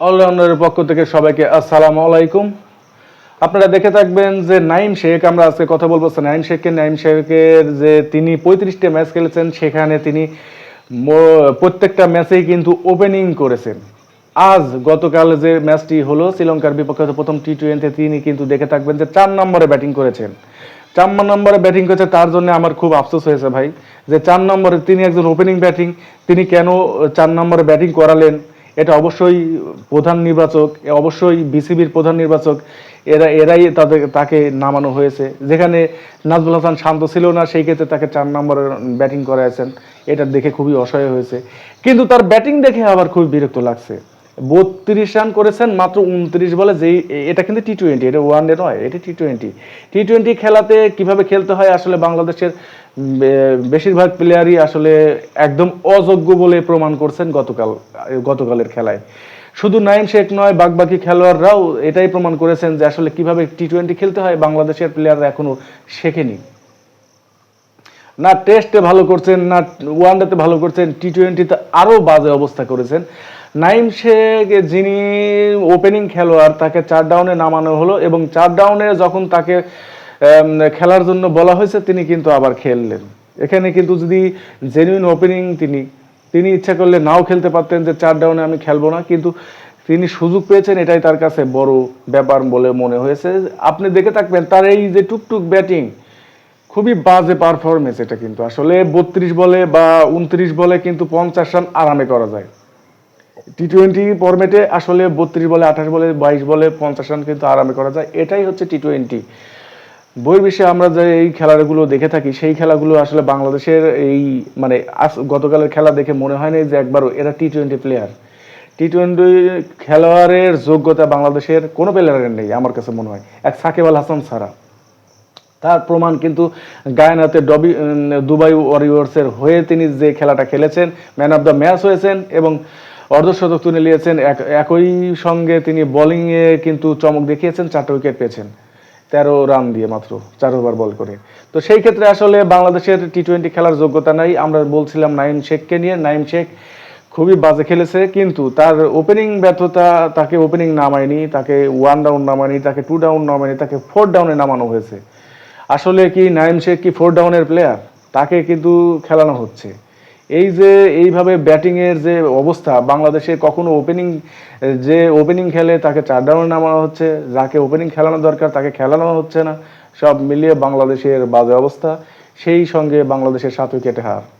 অলরাউন্ডারের পক্ষ থেকে সবাইকে আসসালামু আলাইকুম। আপনারা দেখে থাকবেন যে নাইম শেখ, আমরা আজকে কথা বলব নাইম শেখকে। নাইম শেখের যে তিনি পঁয়ত্রিশটা ম্যাচ খেলেছেন, সেখানে তিনি প্রত্যেকটা ম্যাচেই কিন্তু ওপেনিং করেছেন। আজ গতকাল যে ম্যাচটি হলো, শ্রীলঙ্কার বিপক্ষে প্রথম টি টোয়েন্টি তিনি কিন্তু দেখে থাকবেন যে চার নম্বরে ব্যাটিং করেছেন। চার নম্বরে ব্যাটিং করেছে, তার জন্য আমার খুব আফসোস হয়েছে ভাই, যে চার নম্বরে তিনি একজন ওপেনিং ব্যাটিং তিনি কেন চার নম্বরে ব্যাটিং করালেন? এটা অবশ্যই প্রধান নির্বাচক অবশ্যই বিসিবির প্রধান নির্বাচক, এরা, এরাই তাদের, তাকে নামানো হয়েছে। যেখানে নাজমুল হাসান শান্ত ছিল না, সেই ক্ষেত্রে তাকে চার নম্বরে ব্যাটিং করাইছেন। এটা দেখে খুবই অসহায় হয়েছে। কিন্তু তার ব্যাটিং দেখে আবার খুবই বিরক্ত লাগছে। বত্রিশ রান করেছেন, মাত্র উনত্রিশ বলে যেই, এটা কিন্তু টি টোয়েন্টি এটা ওয়ান ডে নয়, এটা টি টোয়েন্টি টি টোয়েন্টি খেলাতে কীভাবে খেলতে হয় আসলে বাংলাদেশের বেশিরভাগ প্লেয়ারই আসলে একদম অযোগ্য বলে প্রমাণ করছেন গতকাল, গতকালের খেলায়। শুধু নাইম শেখ নয় বাকি খেলোয়াড়রাও এটাই প্রমাণ করেছেন যে আসলে কীভাবে টি টোয়েন্টি খেলতে হয়, বাংলাদেশের প্লেয়াররা এখনও শেখেনি। না টেস্টে ভালো করছেন, না ওয়ানডেতে ভালো করছেন টি টোয়েন্টিতে আরও বাজে অবস্থা করেছেন। নাইম শেখ যিনি ওপেনিং খেলোয়াড়, তাকে চার ডাউনে নামানো হলো এবং চার ডাউনে যখন তাকে খেলার জন্য বলা হয়েছে, তিনি কিন্তু আবার খেললেন। এখানে কিন্তু যদি জেনুইন ওপেনিং তিনি তিনি ইচ্ছা করলে নাও খেলতে পারতেন যে চার ডাউনে আমি খেলব না, কিন্তু তিনি সুযোগ পেয়েছেন, এটাই তার কাছে বড় ব্যাপার বলে মনে হয়েছে। আপনি দেখে থাকবেন, তার এই যে টুকটুক ব্যাটিং খুবই বাজে পারফরমেন্স এটা কিন্তু। আসলে বত্রিশ বলে বা উনত্রিশ বলে কিন্তু পঞ্চাশ রান আরামে করা যায়। টি টোয়েন্টি ফরম্যাটে আসলে বত্রিশ বলে, আঠাশ বলে, বাইশ বলে, পঞ্চাশ রান কিন্তু আরামে করা যায়। এটাই হচ্ছে টি টোয়েন্টি বিষয়ে আমরা যে এই খেলাগুলো দেখে থাকি, সেই খেলাগুলো আসলে বাংলাদেশের এই মানে গতকালের খেলা দেখে মনে হয় না যে একবারও এরা T twenty player T twenty খেলোয়াড়ের যোগ্যতা বাংলাদেশের কোনো প্লেয়ারের নেই, আমার কাছে মনে হয়। এক সাকিব আল হাসান ছাড়া। তার প্রমাণ কিন্তু গায়নাতে ডবি দুবাই ওয়ারিয়র্সের হয়ে তিনি যে খেলাটা খেলেছেন, ম্যান অফ দ্য ম্যাচ হয়েছেন এবং অর্ধশতক তুলে নিয়েছেন। এক- একই সঙ্গে তিনি বোলিংয়ে কিন্তু চমক দেখিয়েছেন, চারটা উইকেট পেয়েছেন। তেরো রান দিয়ে মাত্র, চার ওভার বল করে। তো সেই ক্ষেত্রে আসলে বাংলাদেশের টি টোয়েন্টি খেলার যোগ্যতা নাই। আমরা বলছিলাম নাইম শেখকে নিয়ে। নাইম শেখ খুবই বাজে খেলেছে, কিন্তু তার ওপেনিং ব্যর্থতা তাকে ওপেনিং নামায়নি, তাকে ওয়ান ডাউন নামায়নি, তাকে টু ডাউন নামায়নি, তাকে ফোর ডাউনে নামানো হয়েছে। আসলে কি নাইম শেখ কি ফোর ডাউনের প্লেয়ার তাকে কিন্তু খেলানো হচ্ছে। এই যে এইভাবে ব্যাটিংয়ের যে অবস্থা, বাংলাদেশে কখনো ওপেনিং যে ওপেনিং খেলে তাকে চার ডাউনে নামানো হচ্ছে, যাকে ওপেনিং খেলানো দরকার তাকে খেলানো হচ্ছে না, সব মিলিয়ে বাংলাদেশের বাজে অবস্থা। সেই সঙ্গে বাংলাদেশের সাত উইকেটে হার।